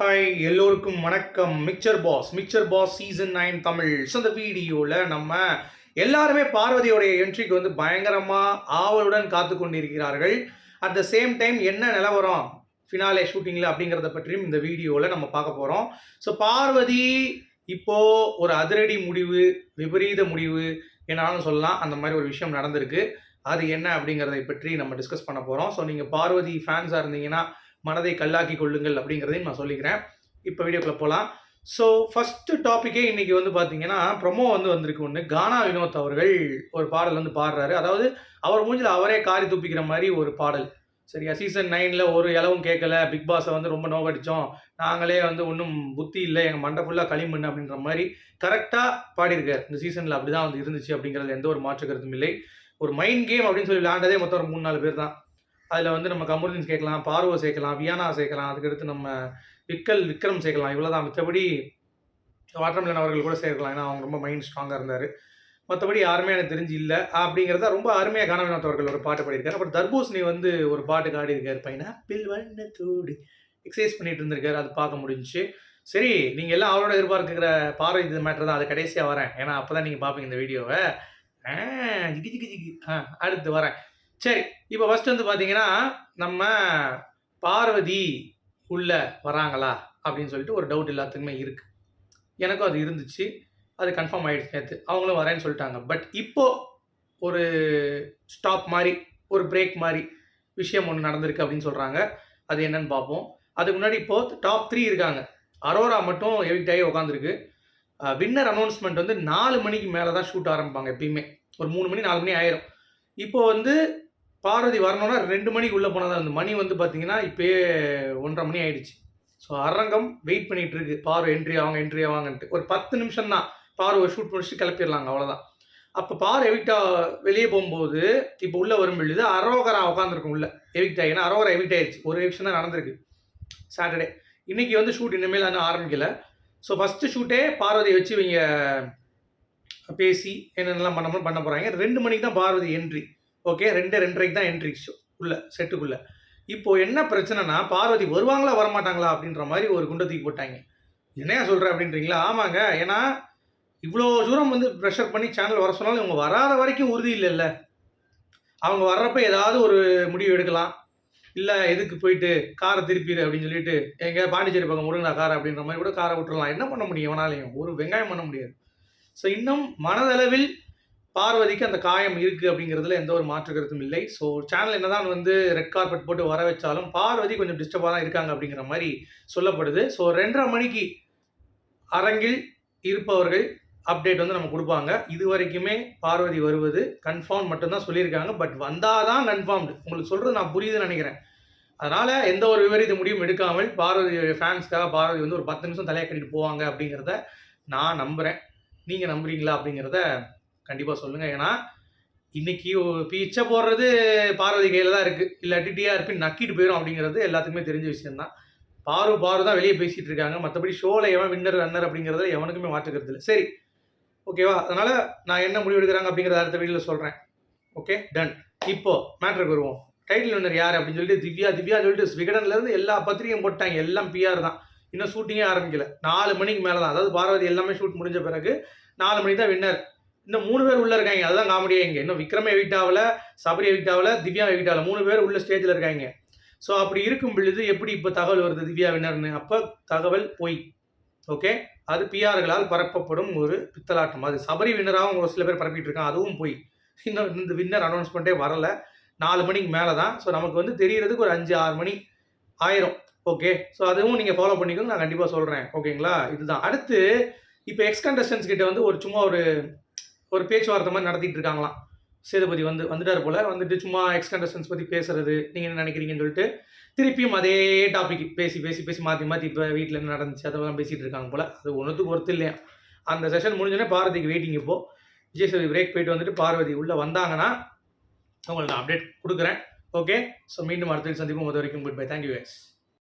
Hi எல்லோருக்கும் வணக்கம். Mixer pass mixer pass season nine Tamil. So அந்த வீடியோவில் நம்ம எல்லாருமே பார்வதியோடைய என்ட்ரிக்கு வந்து பயங்கரமாக ஆவலுடன் காத்து கொண்டிருக்கிறார்கள். அட் த சேம் டைம் என்ன நிலவரம்? ஃபினாலே ஷூட்டிங்கில் அப்படிங்கிறத பற்றியும் இந்த வீடியோவில் நம்ம பார்க்க போகிறோம் ஸோ பார்வதி இப்போது ஒரு அதிரடி முடிவு விபரீத முடிவு என்னாலும் சொல்லலாம் அந்த மாதிரி ஒரு விஷயம் நடந்திருக்கு. அது என்ன அப்படிங்கிறதை பற்றி நம்ம டிஸ்கஸ் பண்ண போகிறோம் ஸோ நீங்கள் பார்வதி ஃபேன்ஸாக இருந்தீங்கன்னா மனதை கல்லாக்கி கொள்ளுங்கள் அப்படிங்கிறதையும் நான் சொல்லிக்கிறேன். இப்போ வீடியோக்குள்ளே போகலாம் ஸோ ஃபஸ்ட்டு டாப்பிக்கே இன்னைக்கு வந்து பார்த்தீங்கன்னா ப்ரொமோ வந்து வந்திருக்கு ஒன்று கானா வினோத் அவர்கள் ஒரு பாடல் வந்து பாடுறாரு. அதாவது அவர் மூஞ்சில் அவரே காரி துப்பிக்கிற மாதிரி ஒரு பாடல். சரியா? சீசன் நைனில் ஒரு இலவும் கேட்கல. பிக் பாஸை வந்து ரொம்ப நோக்கடிச்சோம் நாங்களே வந்து ஒன்றும் புத்தி இல்லை. எங்கள் மண்டை ஃபுல்லாக களிமண் அப்படின்ற மாதிரி கரெக்டாக பாடியிருக்கார். இந்த சீசனில் அப்படி தான் வந்து இருந்துச்சு அப்படிங்கிறது எந்த ஒரு மாற்று கருத்தும் இல்லை. ஒரு மைண்ட் கேம் அப்படின்னு சொல்லி விளையாண்டதே மொத்தம் ஒரு மூணு நாலு பேர் தான். அதில் வந்து நம்ம கமருதீன் சேர்க்கலாம் பார்வை சேர்க்கலாம் வியானா சேர்க்கலாம் அதுக்கடுத்து நம்ம விக்கல் விக்ரம் சேர்க்கலாம் இவ்வளோ தான் மற்றபடி வாட்டர்மிலன் அவர்கள் கூட சேர்க்கலாம். ஏன்னா அவங்க ரொம்ப மைண்ட் ஸ்ட்ராங்காக இருந்தார். மற்றபடி யாருமே எனக்கு தெரிஞ்சு இல்லை. அப்படிங்கிறத ரொம்ப அருமையாக காணவினாத் அவர்கள் ஒரு பாட்டு பாடியிருக்காரு. அப்புறம் தர்பூசணி வந்து ஒரு பாட்டு ஆடியிருக்காரு பையனை. பில் வண்ணத்தோடு எக்ஸசைஸ் பண்ணிட்டு இருந்திருக்காரு. அது பார்க்க முடிஞ்சிச்சு. சரி நீங்கள் எல்லாம் அவரோட எதிர்பார்க்கிற பார்வை இது மேட்டர் தான். அது கடைசியாக வரேன். ஏன்னா அப்போ தான் நீங்கள் பார்ப்பீங்க இந்த வீடியோவை. ஜிகி ஜிகி ஜிகி. ஆ அடுத்து வரேன். சரி இப்போ ஃபஸ்ட் வந்து பார்த்தீங்கன்னா நம்ம பார்வதி உள்ளே வராங்களா அப்படின்னு சொல்லிட்டு ஒரு டவுட் எல்லாத்துக்குமே இருக்குது எனக்கும் அது இருந்துச்சு. அது கன்ஃபார்ம் ஆகிடுச்சு நேற்று அவங்களும் வரேன்னு சொல்லிட்டாங்க. பட் இப்போ ஒரு ஸ்டாப் மாதிரி ஒரு பிரேக் மாதிரி விஷயம் ஒன்று நடந்திருக்கு அப்படின்னு சொல்கிறாங்க அது என்னன்னு பார்ப்போம். அதுக்கு முன்னாடி இப்போது டாப் த்ரீ இருக்காங்க. அரோரா மட்டும் எவிக்ட் ஆகி உட்காந்துருக்கு வின்னர் அனௌன்ஸ்மெண்ட் வந்து நாலு மணிக்கு மேலே தான் ஷூட் ஆரம்பிப்பாங்க எப்பயுமே. ஒரு மூணு மணி நாலு மணி ஆயிரும். இப்போ வந்து பார்வதி வரணும்னா ரெண்டு மணிக்கு உள்ளே போனால் தான். அந்த மணி வந்து பார்த்தீங்கன்னா இப்போயே ஒன்றரை மணி ஆயிடுச்சு. ஸோ அரங்கம் வெயிட் பண்ணிகிட்டு இருக்கு. பார்வை என்ட்ரி ஆவாங்க என்ட்ரி ஆவாங்கன்ட்டு. ஒரு பத்து நிமிஷம் தான் பார்வை ஷூட் முடிச்சுட்டு கிளப்பிடலாங்க அவ்வளோதான் அப்போ பார் எவிக்டா வெளியே போகும்போது இப்போ உள்ளே வரும் பொழுது அரோகரா உட்காந்துருக்கும் உள்ள. எவிக்ட் ஆகி ஏன்னா அரோகரா எவிக்ட் ஆயிடுச்சு. ஒரு எவிக்ஷன் தான் நடந்திருக்கு. சாட்டர்டே இன்னைக்கு வந்து ஷூட் இனிமேல் இன்னும் ஆரம்பிக்கல. ஸோ ஃபஸ்ட்டு ஷூட்டே பார்வதியை வச்சு இவங்க பேசி என்னென்னலாம் பண்ண பண்ண போகிறாங்க ரெண்டு மணிக்கு தான் பார்வதி என்ட்ரி ஓகே ரெண்டு ரெண்டரைக்கு தான் என்ட்ரி ஷோ உள்ள செட்டுக்குள்ள இப்போ என்ன பிரச்சனைனா பார்வதி வருவாங்களா வரமாட்டாங்களா அப்படின்ற மாதிரி ஒரு குண்டை தூக்கி போட்டாங்க. என்னையா சொல்கிற அப்படின்றீங்களா? ஆமாங்க. ஏன்னா இவ்வளோ தூரம் வந்து ப்ரெஷர் பண்ணி சேனல் வர சொன்னாலும் இவங்க வராத வரைக்கும் உறுதி இல்லைல்ல. அவங்க வர்றப்ப ஏதாவது ஒரு முடிவு எடுக்கலாம். இல்லை எதுக்கு போயிட்டு காரை திருப்பிடு அப்படின்னு சொல்லிட்டு எங்க பாண்டிச்சேரி பக்கம் முருங்கா கார் அப்படின்ற மாதிரி கூட காரை விட்டுறலாம். என்ன பண்ண முடியும்? எவனாலையும் ஒரு வெங்காயம் பண்ண முடியாது. ஸோ இன்னும் மனதளவில் பார்வதிக்கு அந்த காயம் இருக்குது அப்படிங்கிறதுல எந்த ஒரு மாற்று கருத்தும் இல்லை. ஸோ சேனல் என்னதான் வந்து ரெட் கார்பெட் போட்டு வர வச்சாலும் பார்வதி கொஞ்சம் டிஸ்டர்பாக தான் இருக்காங்க அப்படிங்கிற மாதிரி சொல்லப்படுது. ஸோ ரெண்டரை மணிக்கு அரங்கில் இருப்பவர்கள் அப்டேட் வந்து நம்ம கொடுப்பாங்க. இது வரைக்குமே பார்வதி வருவது கன்ஃபார்ம் மட்டும்தான் சொல்லியிருக்காங்க. பட் வந்தால் தான் கன்ஃபார்ம்டு உங்களுக்கு சொல்கிறது நான் புரியுதுன்னு நினைக்கிறேன். அதனால் எந்த ஒரு விபரீத முடிவும் எடுக்காமல் பார்வதி ஃபேன்ஸ்க்காக பார்வதி வந்து ஒரு பத்து நிமிஷம் தலையை கட்டிட்டு போவாங்க அப்படிங்கிறத நான் நம்புகிறேன் நீங்கள் நம்புறீங்களா அப்படிங்கிறத கண்டிப்பாக சொல்லுங்கள் ஏன்னா இன்னைக்கு பிச்சை போடுறது பார்வதி கையில் தான் இருக்குது இல்லாட்டி டிஆர்பி நக்கிட்டு போயிடும் அப்படிங்கிறது எல்லாத்துக்குமே தெரிஞ்ச விஷயம்தான். பாரு பாரு தான் வெளியே பேசிகிட்டு இருக்காங்க. மற்றபடி ஷோவில் எவன் வின்னர் ரன்னர் அப்படிங்கிறத எவனுக்குமே மாற்றுக்கிறது இல்லை. சரி. ஓகேவா அதனால் நான் என்ன முடிவு எடுக்கிறாங்க அப்படிங்கிறத அடுத்த வீடியோவில் சொல்கிறேன் ஓகே டன் இப்போது மேட்ருக்கு வருவோம். டைட்டில் வின்னர் யார் அப்படின்னு சொல்லிட்டு திவ்யா திவ்யா சொல்லிட்டு விகடன்லேருந்து எல்லா பத்திரிகையும் போட்டாங்க. எல்லாம் பிஆர் தான். இன்னும் ஷூட்டிங்கே ஆரம்பிக்கல. நாலு மணிக்கு மேலே தான் அதாவது பார்வதி எல்லாமே ஷூட் முடிஞ்ச பிறகு நாலு மணிக்கு தான் வின்னர் இன்னும் மூணு பேர் உள்ள இருக்காங்க. அதுதான் காமெடியே இங்கே. இன்னும் விக்ரமே எவிக்ட் ஆகல சபரி எவிக்ட் ஆகல திவ்யா எவிக்ட் ஆகல மூணு பேர் உள்ள ஸ்டேஜில் இருக்காங்க. ஸோ அப்படி இருக்கும் பொழுது எப்படி இப்போ தகவல் வருது திவ்யா வின்னர்னு அப்போ தகவல் பொய். ஓகே அது பிஆர்களால் பரப்பப்படும் ஒரு பித்தலாட்டம். அது சபரி வின்னராகவும் ஒரு சில பேர் பரப்பிட்டு இருக்கான் அதுவும் போய். இன்னும் இந்த வின்னர் அனௌன்ஸ்மெண்ட்டே வரல. நாலு மணிக்கு மேலே தான் ஸோ நமக்கு வந்து தெரியறதுக்கு ஒரு அஞ்சு ஆறு மணி ஆயிரும். ஓகே ஸோ அதுவும் நீங்கள் ஃபாலோ பண்ணிக்கோங்க. நான் கண்டிப்பாக சொல்கிறேன் ஓகேங்களா இதுதான். அடுத்து இப்போ எக்ஸ் கண்டஸ்டன்ஸ் கிட்ட வந்து ஒரு சும்மா ஒரு ஒரு பேச்சுவார்த்தை மாதிரி நடத்திட்டு இருக்காங்களாம் சேதுபதி வந்து வந்துட்டார் போல். வந்துட்டு சும்மா எக்ஸ்கண்டஸன்ஸ் பற்றி பேசுறது நீங்கள் என்ன நினைக்கிறீங்கன்னு சொல்லிட்டு திருப்பியும் அதே டாபிக் பேசி பேசி பேசி மாற்றி மாற்றி இப்போ வீட்டில் என்ன நடந்துச்சு அதெல்லாம் பேசிகிட்டு இருக்காங்க போல். அது ஒன்றுத்துக்கு ஒருத்தர் இல்லையா. அந்த செஷன் முடிஞ்சோடனே பார்வதிக்கு வெயிட்டிங் இப்போது விஜய் சேதுபதி பிரேக் போயிட்டு வந்துட்டு பார்வதி உள்ளே வந்தாங்கன்னா உங்களுக்கு நான் அப்டேட் கொடுக்குறேன். ஓகே ஸோ மீண்டும் அடுத்த சந்திப்போம். அது வரைக்கும் குட் பை தேங்க்யூ